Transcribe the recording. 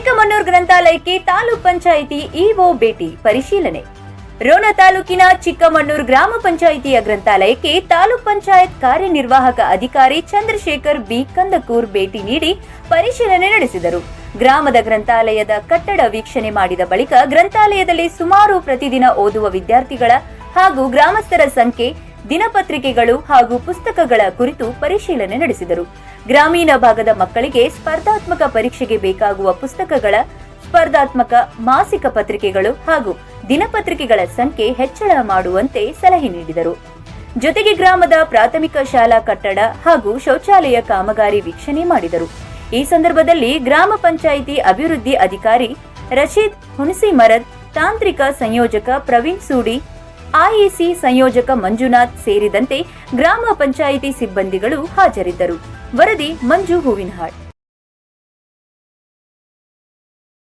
ಚಿಕ್ಕಮಣ್ಣೂರು ಗ್ರಂಥಾಲಯಕ್ಕೆ ತಾಲೂಕ್ ಪಂಚಾಯಿತಿ ಇಒ ಭೇಟಿ ಪರಿಶೀಲನೆ. ರೋಣ ತಾಲೂಕಿನ ಚಿಕ್ಕಮಣ್ಣೂರು ಗ್ರಾಮ ಪಂಚಾಯಿತಿಯ ಗ್ರಂಥಾಲಯಕ್ಕೆ ತಾಲೂಕ್ ಪಂಚಾಯತ್ ಕಾರ್ಯನಿರ್ವಾಹಕ ಅಧಿಕಾರಿ ಚಂದ್ರಶೇಖರ್ ಬಿ. ಕಂದಕೂರ್ ಭೇಟಿ ನೀಡಿ ಪರಿಶೀಲನೆ ನಡೆಸಿದರು. ಗ್ರಾಮದ ಗ್ರಂಥಾಲಯದ ಕಟ್ಟಡ ವೀಕ್ಷಣೆ ಮಾಡಿದ ಬಳಿಕ ಗ್ರಂಥಾಲಯದಲ್ಲಿ ಸುಮಾರು ಪ್ರತಿದಿನ ಓದುವ ವಿದ್ಯಾರ್ಥಿಗಳ ಹಾಗೂ ಗ್ರಾಮಸ್ಥರ ಸಂಖ್ಯೆ ದಿನಪತ್ರಿಕೆಗಳು ಹಾಗೂ ಪುಸ್ತಕಗಳ ಕುರಿತು ಪರಿಶೀಲನೆ ನಡೆಸಿದರು. ಗ್ರಾಮೀಣ ಭಾಗದ ಮಕ್ಕಳಿಗೆ ಸ್ಪರ್ಧಾತ್ಮಕ ಪರೀಕ್ಷೆಗೆ ಬೇಕಾಗುವ ಪುಸ್ತಕಗಳ, ಸ್ಪರ್ಧಾತ್ಮಕ ಮಾಸಿಕ ಪತ್ರಿಕೆಗಳು ಹಾಗೂ ದಿನಪತ್ರಿಕೆಗಳ ಸಂಖ್ಯೆ ಹೆಚ್ಚಳ ಮಾಡುವಂತೆ ಸಲಹೆ ನೀಡಿದರು. ಜೊತೆಗೆ ಗ್ರಾಮದ ಪ್ರಾಥಮಿಕ ಶಾಲಾ ಕಟ್ಟಡ ಹಾಗೂ ಶೌಚಾಲಯ ಕಾಮಗಾರಿ ವೀಕ್ಷಣೆ ಮಾಡಿದರು. ಈ ಸಂದರ್ಭದಲ್ಲಿ ಗ್ರಾಮ ಪಂಚಾಯಿತಿ ಅಭಿವೃದ್ಧಿ ಅಧಿಕಾರಿ ರಶೀದ್ ಹುಣಸಿಮರದ್ ತಾಂತ್ರಿಕ ಸಂಯೋಜಕ ಪ್ರವೀಣ್ ಸೂಡಿ ಐಇಸಿ ಸಂಯೋಜಕ ಮಂಜುನಾಥ್ ಸೇರಿದಂತೆ ಗ್ರಾಮ ಪಂಚಾಯಿತಿ ಸಿಬ್ಬಂದಿಗಳು ಹಾಜರಿದ್ದರು. ವರದಿ ಮಂಜು ಹೂವಿನಹಾಳ್.